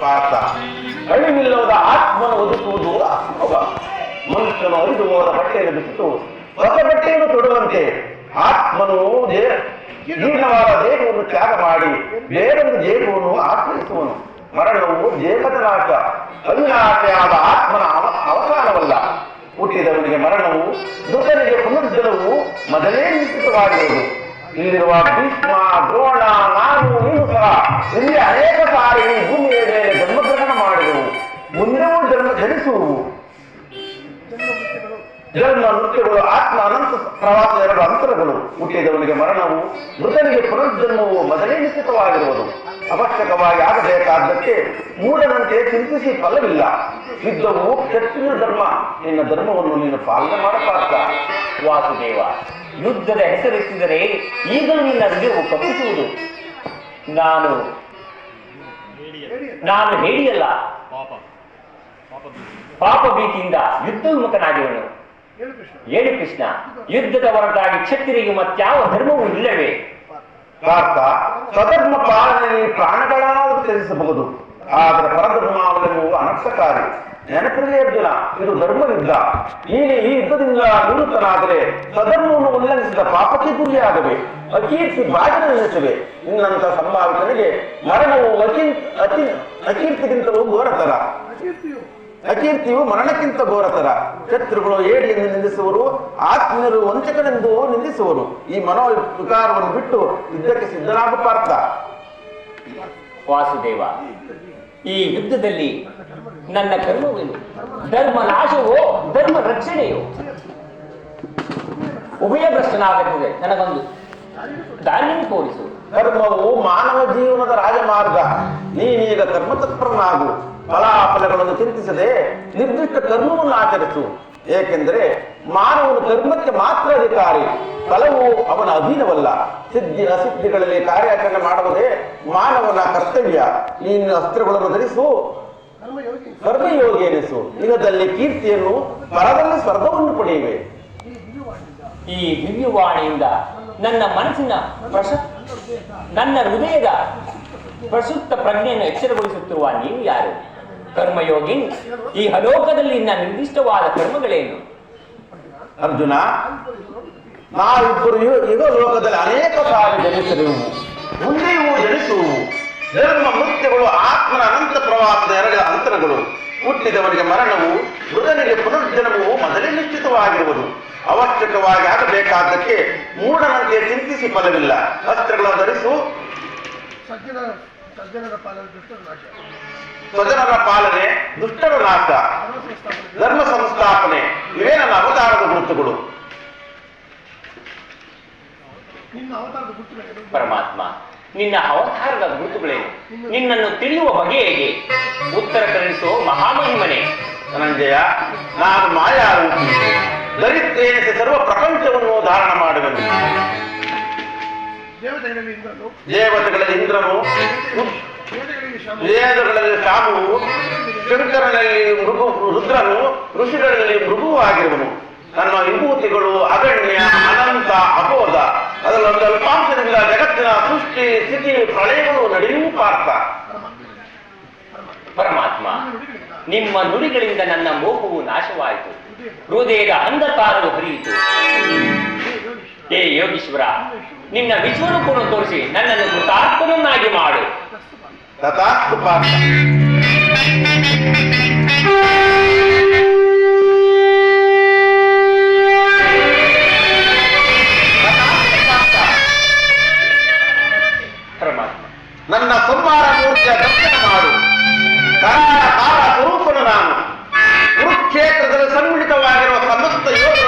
ಪಾತ ಅಳಿವಿಲ್ಲದ ಆತ್ಮನ ಒದಗುವುದು ಅಸಂಭವ ಮನುಷ್ಯನು ಅರಿದು ಹೋದ ಬಟ್ಟೆಯನ್ನು ಬಿಟ್ಟು ಹೊಸ ಬಟ್ಟೆಯನ್ನು ತೊಡುವಂತೆ ಆತ್ಮನು ಜೀರ್ಣವಾದ ದೇಹವನ್ನು ತ್ಯಾಗ ಮಾಡಿ ಬೇರೊಂದು ದೇಹವನ್ನು ಆಶ್ರಯಿಸುವನು ಮರಣವು ದೇಹದ ನಾಶ ಅವಿನಾಶಯಾದ ಆತ್ಮನ ಅವ- ಅವಸಾನವಲ್ಲ. ಹುಟ್ಟಿದವನಿಗೆ ಮರಣವು, ಮೃತನಿಗೆ ಪುನರ್ಜನವು ಮೊದಲೇ ನಿಶ್ಚಿತವಾಗಿರುವುದು ಇಲ್ಲಿರುವ ಭೀಷ್ಮ, ದ್ರೋಣ ಜನ್ಮ ನೃತ್ಯಗಳು ಆತ್ಮ ಅನಂತ ಪ್ರವಾಸ ಎರಡು ಅಂತರಗಳು. ಹುಟ್ಟಿದವನಿಗೆ ಮರಣವು ಮೃತನಿಗೆ ಪುನರ್ಜನ್ಮವು ಮೊದಲೇ ನಿಶ್ಚಿತವಾಗಿರುವುದು. ಅವಶ್ಯಕವಾಗಿ ಆಗಬೇಕಾದಕ್ಕೆ ಮೂಢನಂತೆ ಚಿಂತಿಸಿ ಫಲವಿಲ್ಲ. ಯುದ್ಧವು ಕ್ಷತ್ರಿಯ ಧರ್ಮ. ನಿನ್ನ ಧರ್ಮವನ್ನು ನೀನು ಪಾಲನೆ ಮಾಡಬಾರ್ದ. ವಾಸುದೇವ ಯುದ್ಧದ ಹೆಸರಿಸಿದರೆ ಈಗ ನಿನ್ನ ಹೃದಯವು ಕಪ್ಪಿಸುವುದು ನಾನು ನಾನು ಹೇಳಿಯಲ್ಲ ಪಾಪ. ಭೀತಿಯಿಂದ ಯುದ್ಧ ವಿಮುಖನಾಗಿವನು ಹೇಳು ಕೃಷ್ಣ ಯುದ್ಧದ ಹೊರತಾಗಿ ಕ್ಷತ್ರಿಯು ಮತ್ಯಾವ ಧರ್ಮವೂ ಇಲ್ಲವೇ? ಪಾರ್ಥ ಸ್ವಧರ್ಮ ಪಾಲನೆಯಲ್ಲಿ ಪ್ರಾಣಗಳಾದರೂ ತ್ಯಜಿಸಬಹುದು. ಆದರೆ ಪರಧರ್ಮಾವಲಂಬವು ಅನರ್ಥಕಾರಿ. ನೆನಪಿರಲಿ ಅರ್ಜುನ ಇದು ಧರ್ಮದಿಂದ ನೀನು ಈ ಯುದ್ಧದಿಂದ ನಿವೃತ್ತನಾದರೆ ಸ್ವಧರ್ಮವನ್ನು ಉಲ್ಲಂಘಿಸಿದ ಪಾಪಕ್ಕೆ ಗುರಿಯಾಗವೆ. ಅಕೀರ್ತಿ ಬಾಗಿಲು ನಿಲ್ಲಿಸುವೆ ಇನ್ನಂತ ಸಂಭಾವಿತನಿಗೆ ಮರಣವು ಅಕಿನ್ ಅತಿ ಅಕೀರ್ತಿಗಿಂತಲೂ ಘೋರತರ. ಅಕೀರ್ತಿಯು ಮರಣಕ್ಕಿಂತ ಘೋರತರ. ಶತ್ರುಗಳು ಏಡಿಯನ್ನು ನಿಂದಿಸುವರು ಆತ್ಮೀಯರು ವಂಚಕನೆಂದು ನಿಂದಿಸುವರು. ಈ ಮನೋ ವಿಕಾರವನ್ನು ಬಿಟ್ಟು ಯುದ್ಧಕ್ಕೆ ಸಿದ್ಧನಾಗ ಪಾರ್ಥ. ವಾಸುದೇವ ಈ ಯುದ್ಧದಲ್ಲಿ ನನ್ನ ಕರ್ಮವೇನು? ಧರ್ಮ ನಾಶವೋ? ಧರ್ಮ ರಕ್ಷಣೆಯೋ? ಉಭಯ ಭ್ರಷ್ಟನಾಗುತ್ತದೆ ನನಗೊಂದು ದಾರಿಯನ್ನು ತೋರಿಸು. ಧರ್ಮವು ಮಾನವ ಜೀವನದ ರಾಜಮಾರ್ಗ. ನೀನೀಗ ಕರ್ಮತತ್ಪರನಾಗು ಫಲಾಫಲಗಳನ್ನು ಚಿಂತಿಸದೆ ನಿರ್ದಿಷ್ಟ ಕರ್ಮವನ್ನು ಆಚರಿಸು. ಏಕೆಂದರೆ ಮಾನವನು ಕರ್ಮಕ್ಕೆ ಮಾತ್ರ ಅಧಿಕಾರಿ. ಫಲವು ಅವನ ಅಧೀನವಲ್ಲ. ಸಿದ್ಧಿ ಅಸಿದ್ಧಿಗಳಲ್ಲಿ ಕಾರ್ಯಾಚರಣೆ ಮಾಡುವುದೇ ಮಾನವನ ಕರ್ತವ್ಯ. ನೀನು ಅಸ್ತ್ರಗಳನ್ನು ಧರಿಸು. ಕರ್ಮಯೋಗಿ ಎನಿಸು. ಯುಗದಲ್ಲಿ ಕೀರ್ತಿಯನ್ನು, ಪರದಲ್ಲಿ ಸ್ವರ್ಗವನ್ನು ಪಡೆಯುವೆ. ಈ ದಿವ್ಯವಾಣಿಯಿಂದ ನನ್ನ ಮನಸ್ಸಿನ ಪ್ರಶ ನನ್ನ ಹೃದಯದ ಪ್ರಸುಪ್ತ ಪ್ರಜ್ಞೆಯನ್ನು ಎಚ್ಚರಗೊಳಿಸುತ್ತಿರುವ ನೀವು ಯಾರು? ಕರ್ಮಯೋಗಿ. ಈ ಹಲೋಕದಲ್ಲಿ ಇನ್ನ ನಿರ್ದಿಷ್ಟವಾದ ಕರ್ಮಗಳೇನು? ಅರ್ಜುನ ನಾವಿಬ್ಬರು ಇರೋ ಯುಗ ಲೋಕದಲ್ಲಿ ಅನೇಕ ಸಾರಿ ಒಂದೇ ಮುಂದೆಯೂ ಜನಿಸುವು ಧರ್ಮ ಮೃತ್ಯಗಳು ಆತ್ಮನ ಅನಂತ ಪ್ರವಾಸದ ಎರಡು ಅಂತರಗಳು. ಹುಟ್ಟಿದವರಿಗೆ ಮರಣವು ಮೃಗನಿಗೆ ಪುನರ್ಜನ್ಮವು ಮೊದಲೇ ನಿಶ್ಚಿತವಾಗಿರುವುದು. ಅವಶ್ಯಕವಾಗಿ ಆಗಬೇಕಾದಕ್ಕೆ ಮೂಢನಂತೆ ಚಿಂತಿಸಿ ಫಲವಿಲ್ಲ. ಅಸ್ತ್ರಗಳನ್ನು ಧರಿಸು. ಸಜ್ಜನ ಸಜ್ಜನರ ಪಾಲನೆ ಸ್ವಜನರ ಪಾಲನೆ ದುಷ್ಟರ ನಾಶ ಧರ್ಮ ಸಂಸ್ಥಾಪನೆ ಇವೇ ನನ್ನ ಅವತಾರದ ಗುರುತುಗಳು ಪರಮಾತ್ಮ ನಿನ್ನ ಅವತಾರದ ಗುರುತುಗಳೇನು? ನಿನ್ನನ್ನು ತಿಳಿಯುವ ಬಗೆ ಹೇಗೆ? ಉತ್ತರ ಕರುಣಿಸೋ ಮಹಾಮಹಿಮನೆ. ಧನಂಜಯ ನಾನು ಮಾಯಾರೂಪಿ. ದರಿದ್ರೇನಿಸಿ ಸರ್ವ ಪ್ರಪಂಚವನ್ನು ಧಾರಣ ಮಾಡುವೆನು. ದೇವತೆಗಳಲ್ಲಿ ಇಂದ್ರನು. ವೇದಗಳಲ್ಲಿ ಶಾಮುವು ಶಂಕರನಲ್ಲಿ ಮೃಗು, ರುದ್ರನು, ಋಷಿಗಳಲ್ಲಿ ಮೃಗುವು ಆಗಿರುವನು ನನ್ನ ವಿಭೂತಿಗಳು ಅಗಣ್ಯ ಅನಂತ, ಅಬೋಧ. ಅದರಲ್ಲೊಂದು ಅಲ್ಪಾಂಶದಿಂದ ಜಗತ್ತಿನ ಸೃಷ್ಟಿ, ಸ್ಥಿತಿ, ಪ್ರಳಯಗಳು ನಡೆಯುವ ಪಾರ್ಥ. ಪರಮಾತ್ಮ, ನಿಮ್ಮ ನುಡಿಗಳಿಂದ ನನ್ನ ಮೋಹವು ನಾಶವಾಯಿತು. ಹೃದಯದ ಅಂಧಕಾರವು ಹರಿಯಿತು. ಹೇ ಯೋಗೀಶ್ವರ, ನಿನ್ನ ವಿಶ್ವರೂಪವನ್ನು ತೋರಿಸಿ ನನ್ನನ್ನು ಕೃತಾತ್ಮನನ್ನಾಗಿ ಮಾಡು. ನನ್ನ ಸಂಹಾರ ಮೂರ್ತಿಯ ದರ್ಶನ ಮಾಡು. ಕಾಲ ಸ್ವರೂಪನು ನಾನು. ಕುರುಕ್ಷೇತ್ರದಲ್ಲಿ ಸಂಘಟಿತವಾಗಿರುವ ಸಮಸ್ತ ಯೋಧರನ್ನು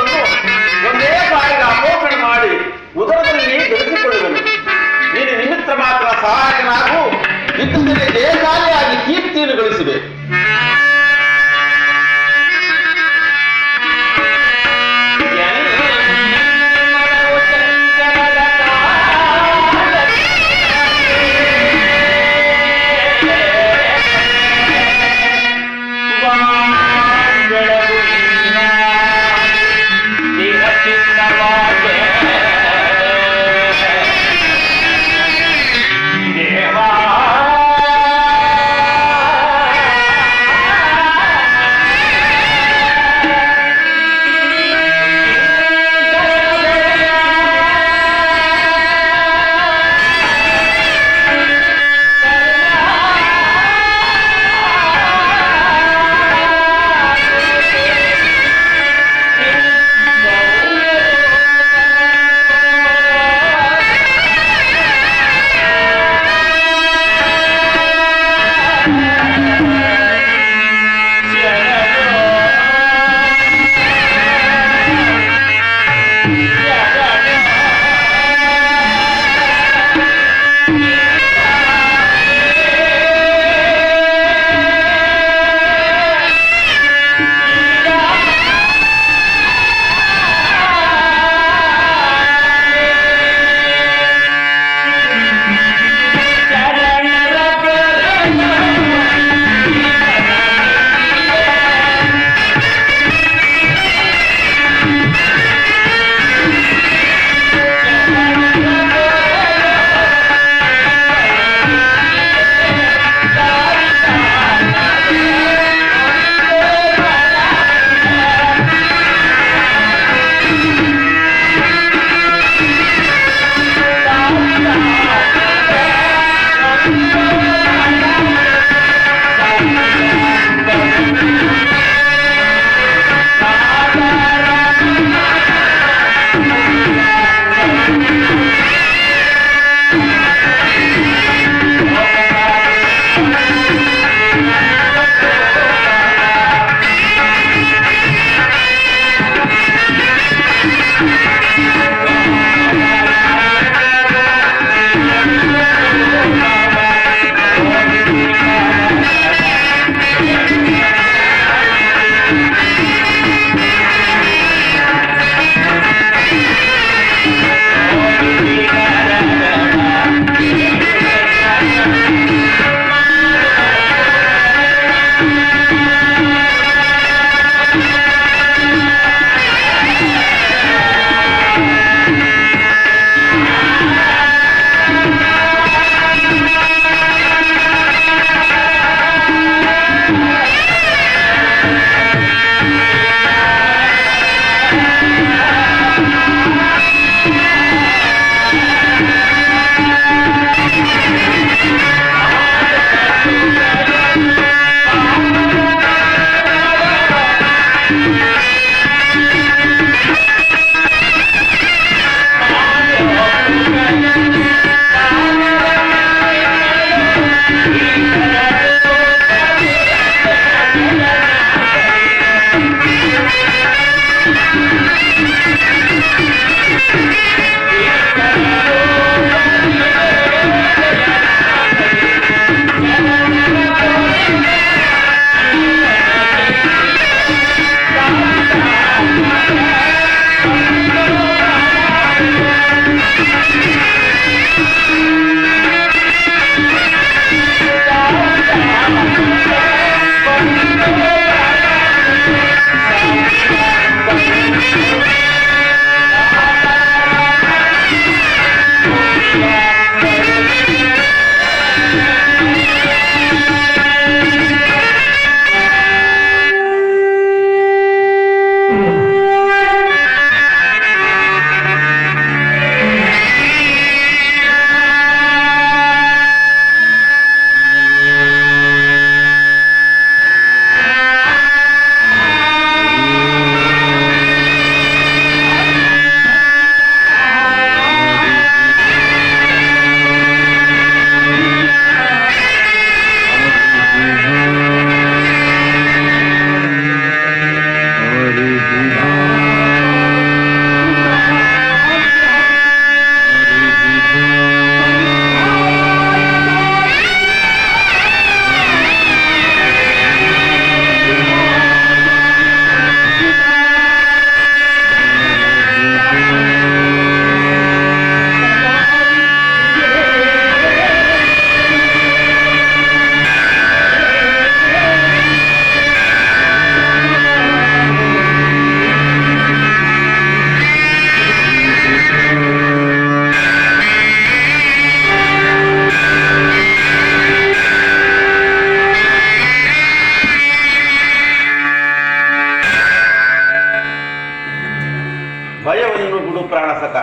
ಭಯವನ್ನು ಬಿಡು ಪ್ರಾಣಸಕ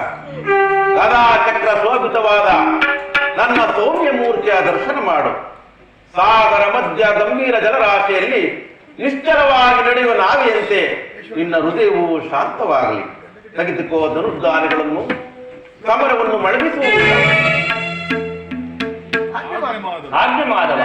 ಗದಾ ಚಕ್ರ ಶೋಭಿತವಾದ ನನ್ನ ಸೌಮ್ಯ ಮೂರ್ತಿಯ ದರ್ಶನ ಮಾಡು. ಸಾಗರ ಮಧ್ಯ ಗಂಭೀರ ಜಲರಾಶಿಯಲ್ಲಿ ನಿಶ್ಚಲವಾಗಿ ನಡೆಯುವ ನಾವಿಯಂತೆ ನಿನ್ನ ಹೃದಯವು ಶಾಂತವಾಗಲಿ. ತೆಗೆದುಕೋ ಧನುರ್ಧಾರಿಗಳನ್ನು ಸಮರವನ್ನು ಮಳಗಿಸುವ ಆಜ್ಞೆ ಮಾಧವ.